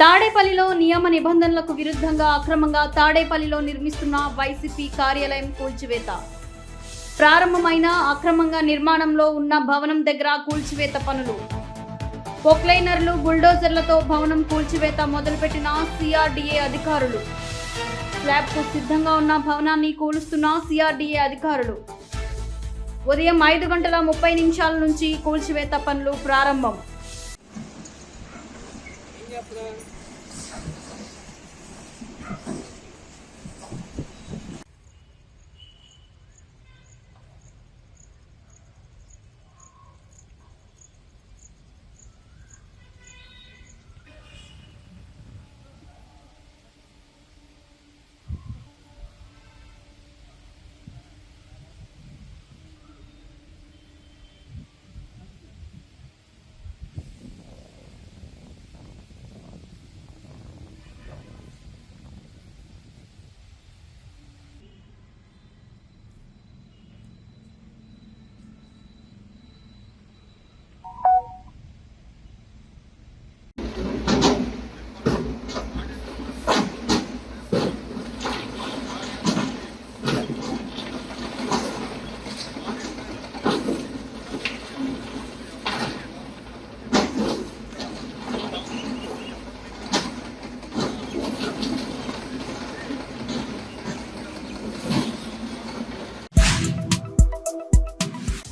తాడేపల్లిలో నియమ నిబంధనలకు విరుద్ధంగా అక్రమంగా తాడేపల్లిలో నిర్మిస్తున్న వైసీపీ కార్యాలయం కూల్చివేత. ప్రారంభమైన అక్రమంగా నిర్మాణంలో ఉన్న భవనం దగ్గర కూల్చివేత పనులు. పొక్లైనర్లు బుల్డోజర్లతో భవనం కూల్చివేత మొదలుపెట్టిన సిఆర్డీఏ అధికారులు. స్లాబ్కు సిద్ధంగా ఉన్న భవనాన్ని కూలుస్తున్న సిఆర్డీఏ అధికారులు. ఉదయం ఐదు గంటల ముప్పై నిమిషాల నుంచి కూల్చివేత పనులు ప్రారంభం. です。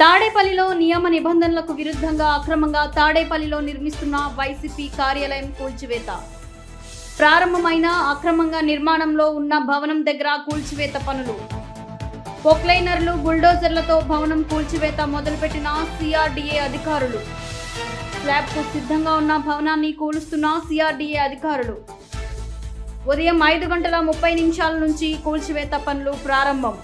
తాడేపల్లిలో నియమ నిబంధనలకు విరుద్ధంగా అక్రమంగా తాడేపల్లిలో నిర్మిస్తున్న వైసీపీ కార్యాలయం కూల్చివేత. ప్రారంభమైన అక్రమంగా నిర్మాణంలో ఉన్న భవనం దగ్గర కూల్చివేత పనులు. పొక్లైనర్లు బుల్డోజర్లతో భవనం కూల్చివేత మొదలుపెట్టిన సిఆర్డీఏ అధికారులు. స్లాబ్కు సిద్ధంగా ఉన్న భవనాన్ని కూలుస్తున్న సిఆర్డీఏ అధికారులు. ఉదయం ఐదు గంటల ముప్పై నిమిషాల నుంచి కూల్చివేత పనులు ప్రారంభం.